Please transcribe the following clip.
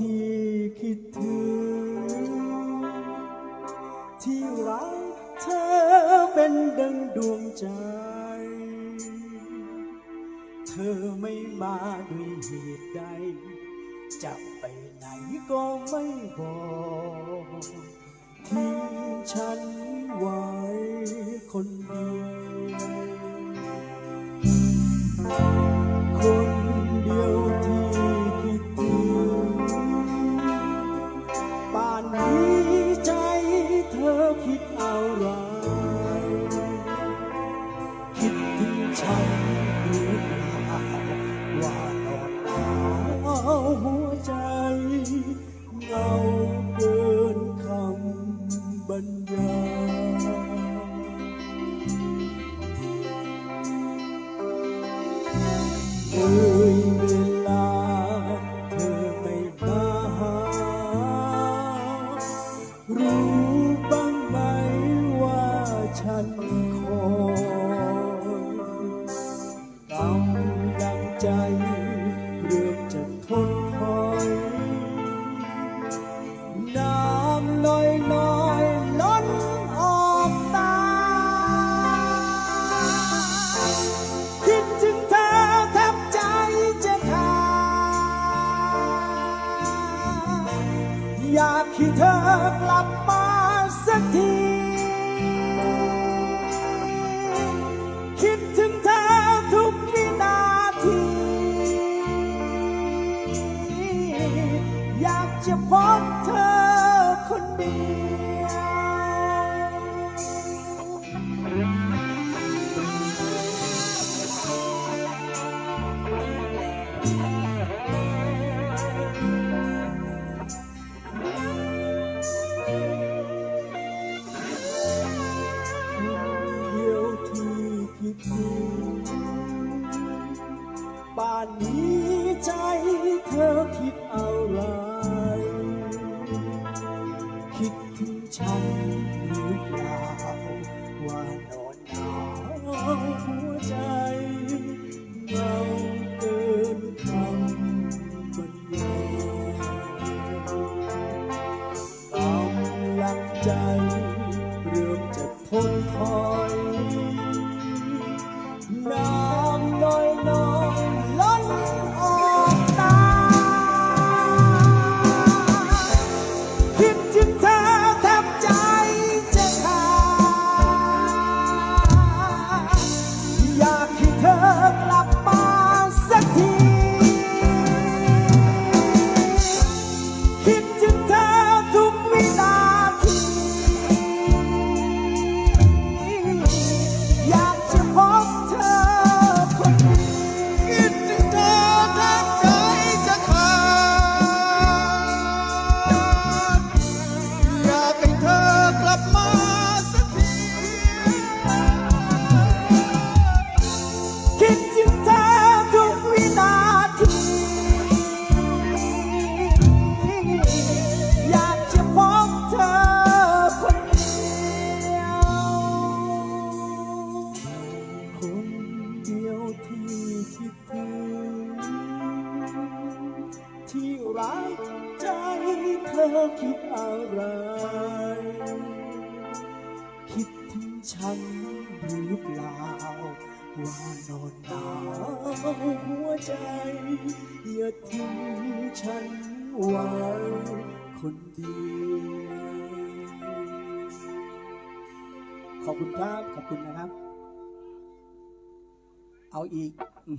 ที่คิดถึง ที่รักเธอเป็นดังดวงใจ เธอไม่มาด้วยเหตุใด จะไปไหนก็ไม่บอก ด ใจ เริ่มจะทนถอยน้ำน้อยน้อยล้นออกตา คิดถึงเธอแทบใจจะขาดอยากให้เธอกลับมา ป่านนี้ใจเธอคิดอะไร คิดถึงฉันหรือเปล่าว่านอ ธอคิดอะไร คิดถึงฉันหรือเปล่า ว่านอนหนาวหัวใจ อย่าทิ้งฉันไว้คนเดียวขอบคุณครับ ขอบคุณนะครับ เอาอีกอ